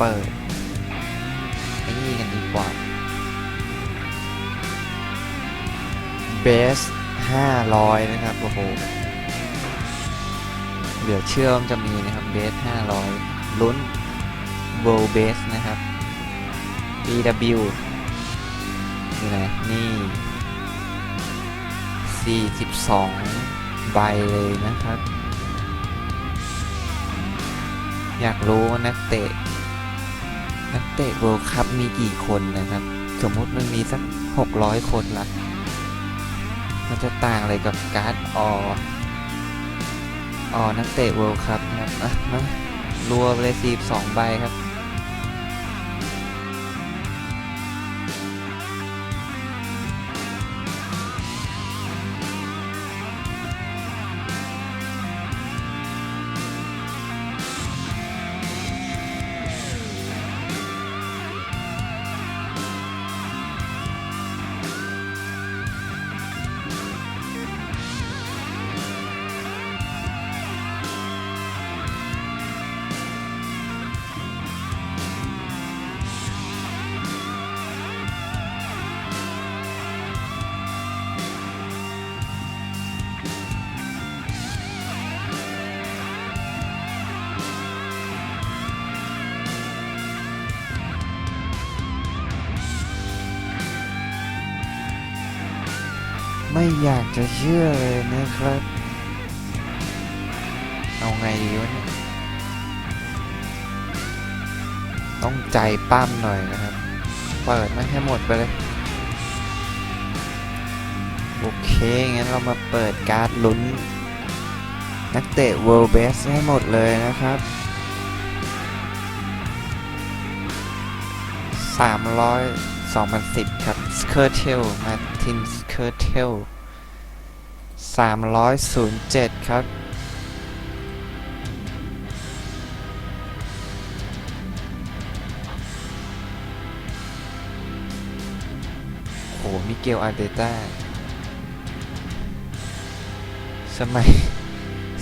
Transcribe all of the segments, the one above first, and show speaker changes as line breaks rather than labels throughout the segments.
เปิดไอ้นี่กันดีกว่า เบส500นะครับ โอ้โห เหลือเชื่อว่ามันจะมีนะครับ เบส500ลุ้น World Base นะครับ BW นี่นะนี่ 42 ใบเลยนะครับ อยากรู้ว่านักเตะ เตะเวิลด์คัพมีกี่คนนะครับ สมมติมันมีสัก 600 คนละ มันจะต่างอะไรกับการ์ดอออนักเตะเวิลด์คัพนะครับนะมารวมเลยสสองใบครับ ไม่อยากจะเชื่อเลยนะครับ เอาไงดีวะเนี่ยต้องใจปั้มหน่อยนะครับ เปิดมันให้หมดไปเลย โอเค งั้นเรามาเปิดการ์ดลุ้น นักเตะ World Best ให้หมดเลยนะครับ 300 2010 ครับ s k i r t e l Martin s k i r t e 307 ครับ โห มิเกล อาร์เตต้า สมัย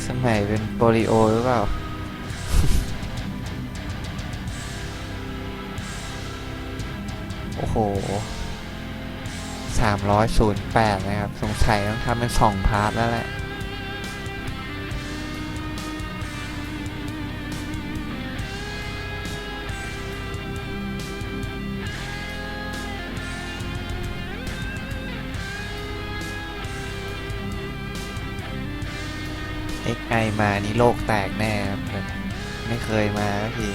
สมัยเป็นโปลิโอหรือเปล่าโอ้โห สามร้อยศูนย์แปดนะครับ สงสัยต้องทำเป็นสองพาร์ทแล้วแหละ XI มานี่โลกแตกแน่ครับแบบไม่เคยมาสักที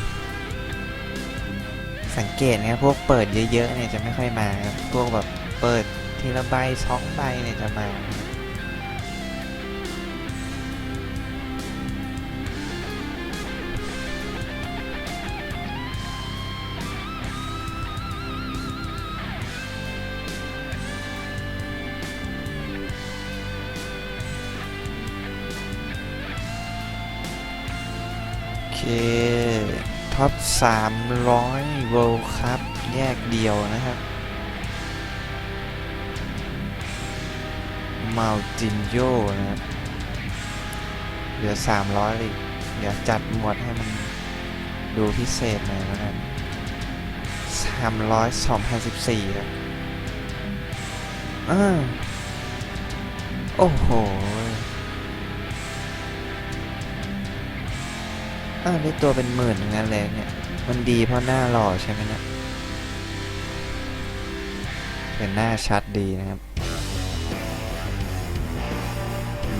สังเกตนะครับพวกเปิดเยอะๆเนี่ยจะไม่ค่อยมาครับพวกแบบ เปิดทีละใบสองใบเนี่ยจะมาคท็อป300 World Cup แยกเดียวนะครับ มาจินโยนะครับเหลือ 300เลยเดี๋ยวจัดหมวดให้มันดูพิเศษหน่อยแล้วกัน300 2014ครับอ่าโอ้โหอ้าวได้ตัวเป็นหมื่นงั้นเลยเนี่ย มันดีเพราะหน้าหล่อใช่ไหมเนะี่ยเป็นหน้าชัดดีนะครับ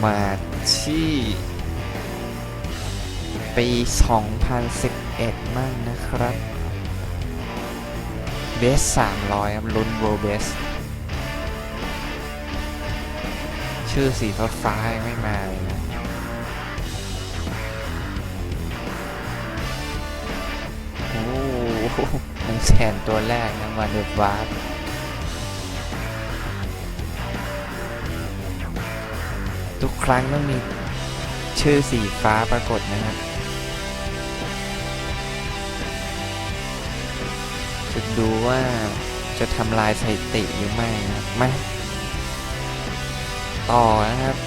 มาที่ปี 2011 มั่งนะครับเบส300ครับลุ้นโวเบส ชื่อสีฟ้าฟ้าๆไม่มาเลยนะโอ้โหมันแสนตัวแรกนะวันเดอร์วาร์ ครั้งต้องมีชื่อสีฟ้าปรากฏนะครับจะดูว่าจะทำลายสถิติหรือไม่นะครับมาต่อนะครับ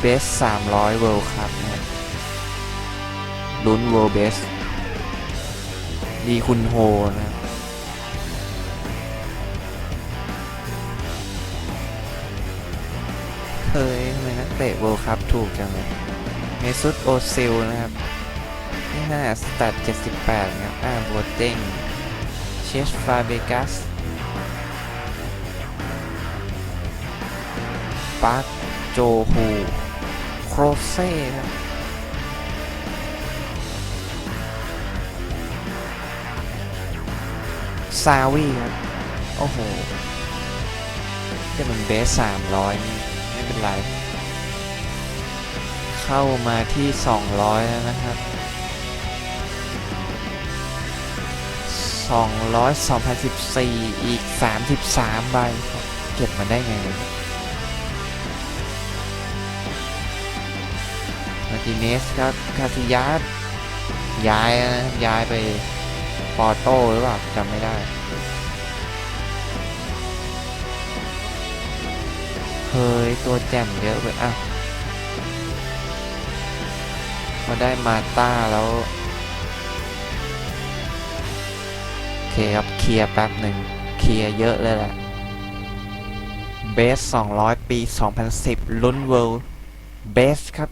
เบส300 World Cup นะครับลุ้นเวอร์เบสดีคุณโฮนะ เฮ้ยทำไมนักเตะเวิลด์คัพถูกจังเลยเมซุตโอซิลนะครับที่ห้าสแตท78นะครับอ่าโบเต็งเชสฟาเบกัสปาร์คโจฮูโครเซ่ครับซาวีครับ โอ้โหจะมันเบสสามร้อย ไรเข้ามาที่ 200 แล้วนะครับ 200 2014 อีก 33 ใบครับ เก็บมาได้ไงเนี่ยมาติเนสครับคาซิยัสย้ายนะย้ายไปปอโต้หรือเปล่าจำไม่ได้ ยตัวแจ่มเยอะไปอะพอได้มาต้าแล้ว โอเคครับเคลียร์แป๊บหนึ่งเคลียร์เยอะเลยแหละเบส200 ปี 2010 ลุ้นเวิลด์เบสครับ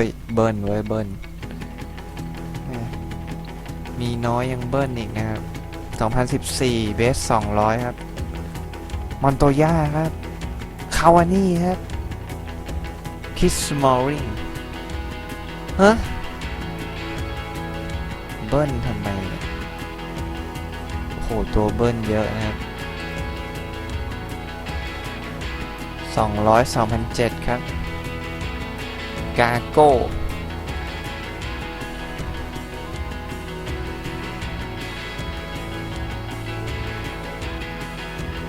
ฮ้ย เบิ้ลเว้ยเบิ้ลมีน้อยยังเบิ้ลอีกนะครับ 2014 เบส 200 ครับ มอนโตย่าครับ คาวานี่ครับ คิสมอริงฮะ เบิ้ลทำไม โอ้โห ตัวเบิ้ลเยอะนะครับ 200 2007 ครับ กาโก้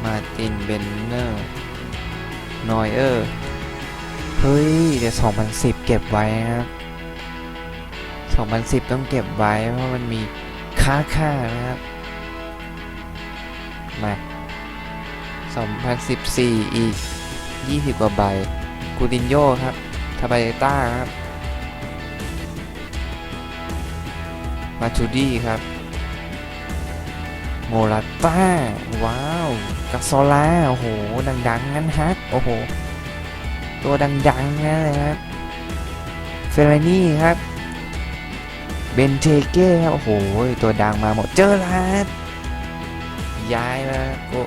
มาตินเบนเนอร์นอยเออร์เฮ้ยเดี๋ยว2010 เก็บไว้นะครับ2010 ต้องเก็บไว้ เพราะมันมีค่าค่านะครับ มา 2014 อีก 20 กว่าใบกูดินโยครับ ทาบาเอต้าครับ มาชูดี้ครับ โมราต้า ว้าวกัสโซล่า โอ้โห ดัง ๆ งั้นฮักโอ้โห ตัวดัง ๆ นั่นเลยครับ เฟรนี่ครับ เบนเทเก้ครับ โอ้โห ตัวดังมาหมด เจอลาดย้ายมาโอ้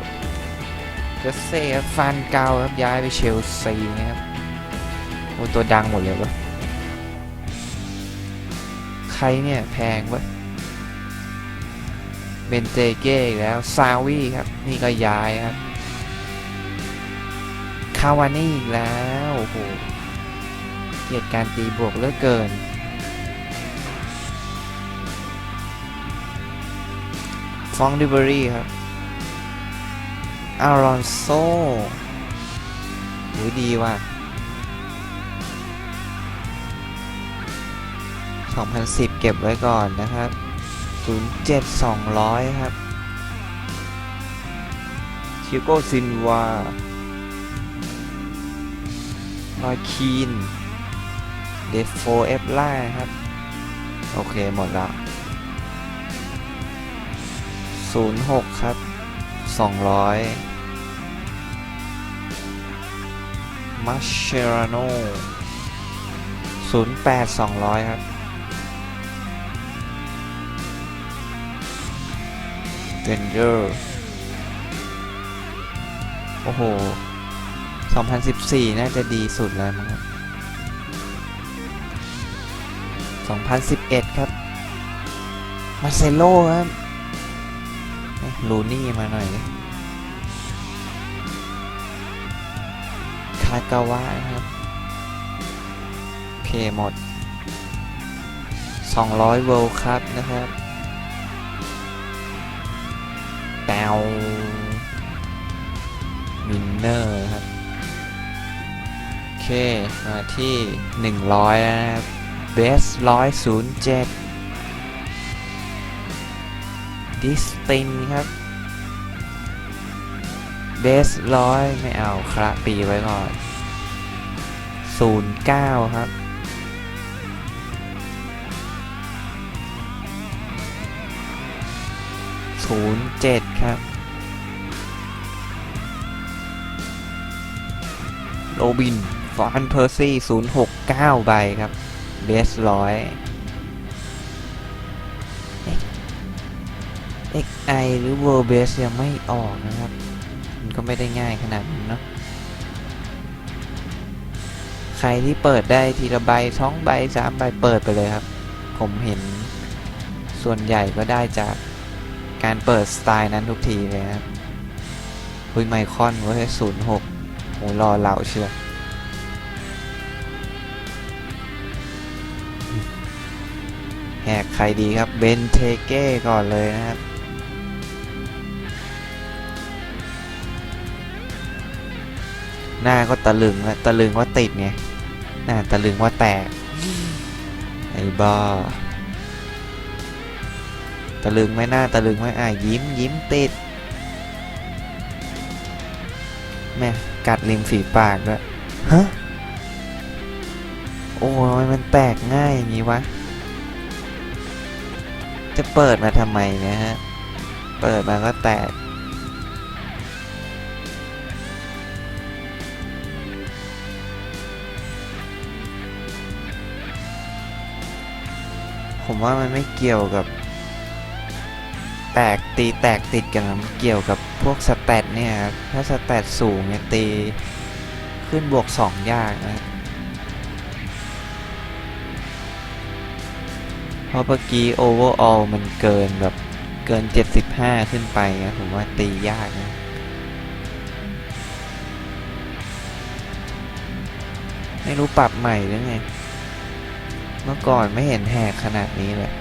เกษเซ่ครับฟานเกาครับ ย้ายไปเชลซีนะครับ โอ้ตัวดังหมดเลยวะใครเนี่ยแพงวะเบนเตเก้อีกแล้ว ซาวีครับ นี่ก็ย้ายครับ คาวานี่อีกแล้ว โอ้โห เกียรติการตีบวกเลือเกิน ฟองดิเบอรี่ครับ อารอนโซหรือดีว่ะ 2010 เก็บไว้ก่อนนะครับ 07 200 ครับชิโกซินวาลอยคีน เดฟโฟเอฟล่าครับ โอเค หมดละ 06 ครับ 200 มัชเชราโน08 200 ครับ เ e นเจอร์โอ้โห 2014 น่าจะดีสุดแล้วมั้งครับ2011 ครับ มาเซโลครับลูนี่มาหน่อยคากาวะนะครับโอเคหมด 200 World Cup นะครับ วมินเนอร์ครับโอเค มาที่ 100แล้วนะครับเบสร้อยศูนย์เจ็ดดิสตินครับเบสร้อยไม่เอาคระปีไว้ก่อนศูนย์เก้าครับ ศูนย์เจ็ดครับ โรบิน ฟอนเพอร์ซี่ศูนย์หกเก้าใบครับ เบสร้อย XI หรือ World Base ยังไม่ออกนะครับ มันก็ไม่ได้ง่ายขนาดนั้นเนาะใครที่เปิดได้ทีละใบสองใบสามใบเปิดไปเลยครับ ผมเห็นส่วนใหญ่ก็ได้จาก การเปิดสไตล์นั้นทุกทีเลยครับคุยไมคอนเว้ยศูนย์หกโหรอเหล่าเชียวแหกใครดีครับ เบนเทเก้ก่อนเลยนะครับ หน้าก็ตะลึงแล้วตะลึงว่าติดไง หน้าตะลึงว่าแตก ไอ้บ้า ตะลึงไหม่หน้าตะลึงไหม่อะยิ้มยิ้มติดแม่กัดริมฝีปากด้วยฮะโอ้ยมันแตกง่ายอย่างนี้วะ จะเปิดมาทำไมเนี่ยฮะ เปิดมาก็แตก ผมว่ามันไม่เกี่ยวกับ แตกตีแตกติดกันนะเกี่ยวกับพวกสแตทเนี่ยถ้าสแตทสูงเนี่ยตีขึ้นบวกสองยากนะเพราะเมื่อกี้ overall มันเกินแบบเกิน 75 ขึ้นไปนะผมว่าตียากนะไม่รู้ปรับใหม่หรือไง เมื่อก่อนไม่เห็นแหกขนาดนี้เลย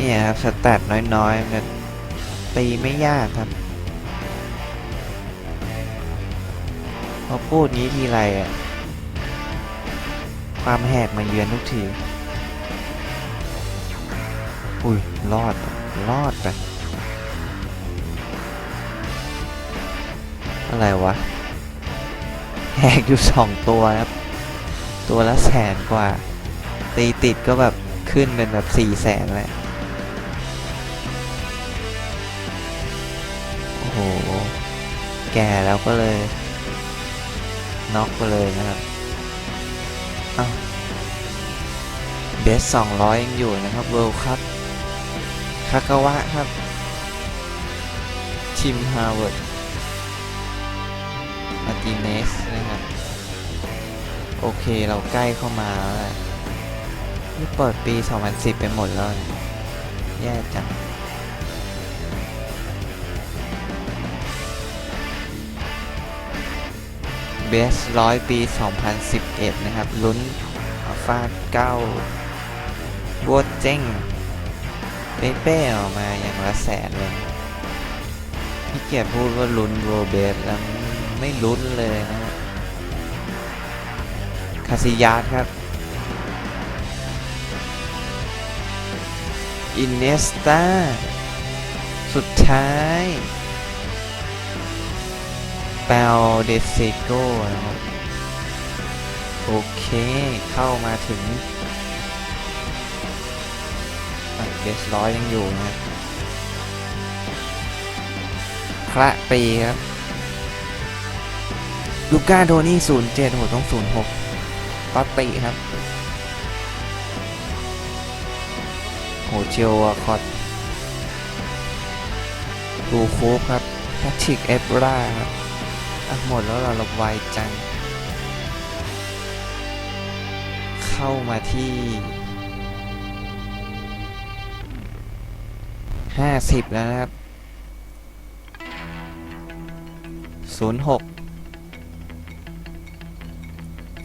เนี่ยครับสแตทน้อยๆมันตีไม่ยากครับพอพูดนี้ทีไรอะ ความแหกมาเยือนทุกที อุ้ย รอด รอดไป อะไรวะ แหกอยู่สองตัวครับ ตัวละแสนกว่า ตีติดก็แบบขึ้นเป็นแบบสี่แสนแหล้ว โอ้โห แก่แล้วก็เลยน็อกไปเลยนะครับอ้าวเบสสองร้อยยังอยู่นะครับเวิลด์คัพคากาวะครับชิมฮาวเวิร์ดมาร์ติเนสนะครับ โอเคเราใกล้เข้ามาแล้วแหละนี่เปิดปี 2010 ไปหมดแล้วเนี่ยแย่จัง เบสร้อยปี 2011 นะครับ ลุ้นอัลฟาเก้าบวดเจ้งเป๊ะๆออกมาอย่างละแสนเลยพี่เกียรพูดว่าลุ้นโรเบสแล้วไม่ลุ้นเลยนะคาซิยาสครับ อินเนสตา สุดท้าย ปลเดซิโก้นะครับ โอเค เข้ามาถึงเบสร้อยยังอยู่นะพระปีครับ ลูก้าโดนี่ศูนย์เจ็ดโหต้องศูนย์หกป๊อตติครับ โหเจียวอะคอดดูคูปครับแพทริกเอฟราครับ อะหมดแล้วเราเราไวจัง เข้ามาที่ห้าสิบแล้วนะครับศูนย์หก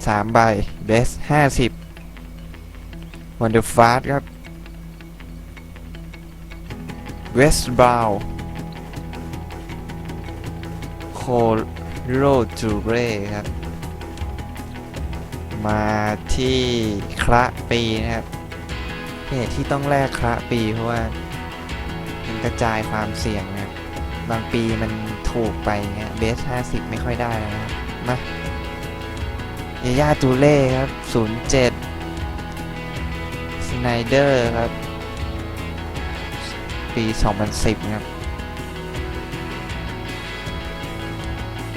สามใบเบสห้าสิบวันเดอร์ฟาสครับเวสต์บราวโค โรจูเร่ครับ มาที่คระปีนะครับเหตุที่ต้องแลกคระปีเพราะว่ามันกระจายความเสี่ยงนะครับ บางปีมันถูกไปเงี้ยเบส50ไม่ค่อยได้นะครับมายาย่าตูเล่ครับ07สไนเดอร์ครับ ปี 2010 ครับ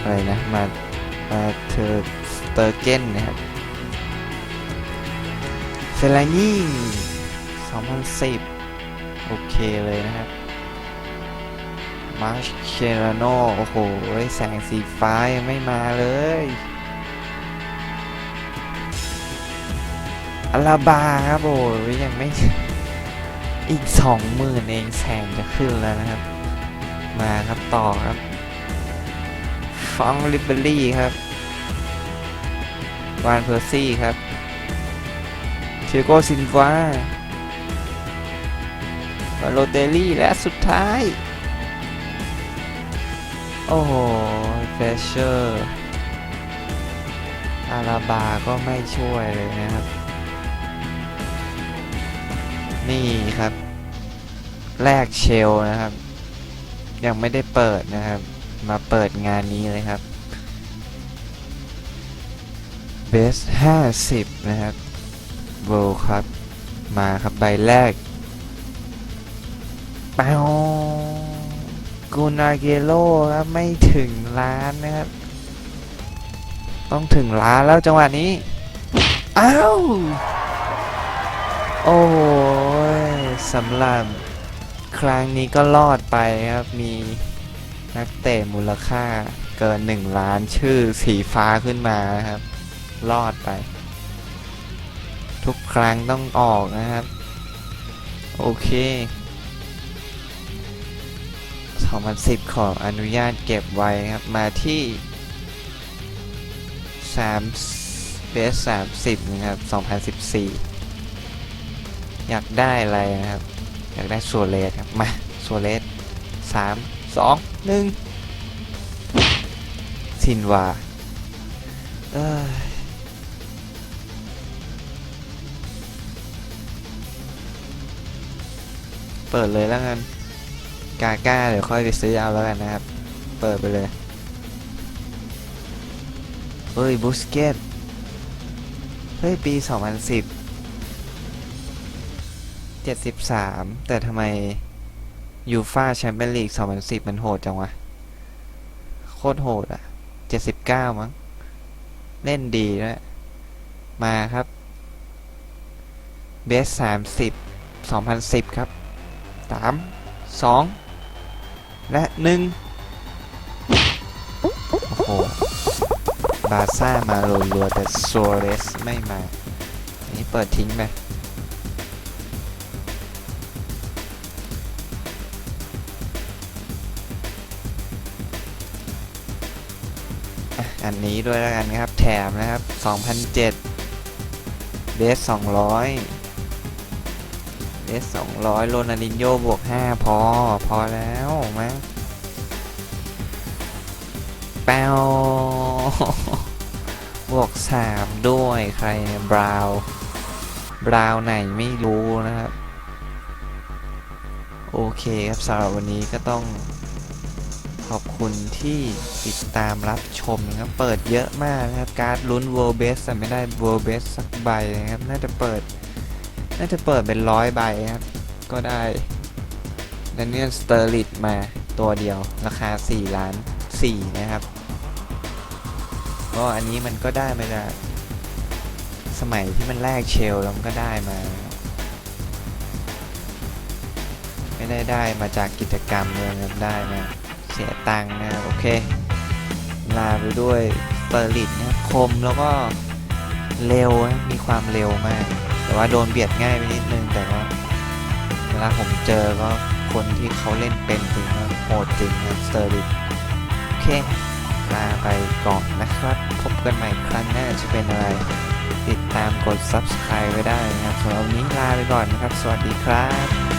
อะไรนะมามาเธอสเตอร์เกนนะครับเฟลานี่2010 โอเคเลยนะครับมาร์ชเชราโนโอ้โห แสงสีฟ้ายังไม่มาเลยอาลาบาครับโอ้ยยังไม่ อีกสองหมื่นเองแสงจะขึ้นแล้วนะครับ มาครับต่อครับ ฟองลิเบอรี่ครับ วานเพอร์ซี่ครับเทโกซินวาบาโลเตลลี่และสุดท้าย โอ้โหเฟเชอร์อาราบาก็ไม่ช่วยเลยนะครับ นี่ครับ แรกเชลนะครับ ยังไม่ได้เปิดนะครับ มาเปิดงานนี้เลยครับเบส50 นะครับโวครับ มาครับใบแรกปากูนาเกโลครับ ไม่ถึงล้านนะครับ ต้องถึงล้านแล้วจังหวะนี้ อ้าว โอ้ยสำหรับครั้งนี้ก็รอดไปครับ มี นักเตะมูลค่าเกิน 1 ล้านชื่อสีฟ้าขึ้นมานะครับ รอดไป ทุกครั้งต้องออกนะครับ โอเค 2010 ขออนุญาตเก็บไว้ครับ มาที่3เบส30 นะครับ 2014 อยากได้อะไรนะครับ อยากได้โซเลสครับ มาโซเลสสาม สองหนึ่งซินวาเอ้ยเปิดเลยแล้วกันกาก้าเดี๋ยวค่อยไปซื้อเอาแล้วกันนะครับ เปิดไปเลย เฮ้ยบุสเกตเฮ้ย ปี 2010 73 แต่ทำไม ยูฟาแชมเปี้ยนลีก 2010 มันโหดจังวะ โคตรโหดอะ 79 มั้ง เล่นดีด้วย มาครับเบส30 2010 ครับ 3 2 และ 1 โอ้โห บาซ่ามารัวๆแต่โซเรสไม่มา อันนี้เปิดทิ้งไป อันนี้ด้วยแล้วกันครับ แถมนะครับ 2007เดส200เดส200โรนัลดินโยบวก 5 พอ พอแล้วมั้งแปวบวก 3 ด้วยใครบราว์บราว์ไหนไม่รู้นะครับ โอเคครับสำหรับวันนี้ก็ต้อง ขอบคุณที่ติดตามรับชมนะครับ เปิดเยอะมากนะครับ การ์ดลุ้น World Best แต่ไม่ได้ World Best สักใบนะครับ น่าจะเปิด น่าจะเปิดเป็นร้อยใบครับ ก็ได้ด a น i ยสเตอร์ลิตมาตัวเดียวราคา 4 ล้าน 4 นะครับ ก็อันนี้มันก็ได้มาจากสมัยที่มันแลกเชลแล้วมันก็ได้มา ไม่ได้ได้มาจากกิจกรรมเลยนะครับได้มา เสียตังค์นะครับโอเค ลาไปด้วยเปอร์ลิตนะคมแล้วก็เร็วนะมีความเร็วมาก แต่ว่าโดนเบียดง่ายไปนิดนึงแต่ว่าเวลาผมเจอก็คนที่เขาเล่นเป็นจริงก็โหดจริงนะสเตอร์ลิตโอเคลาไปก่อนนะครับ พบกันใหม่ครั้งหน้าจะเป็นอะไร ติดตามกด subscribe ไว้ได้นะครับสำหรับวันนี้ลาไปก่อนนะครับ สวัสดีครับ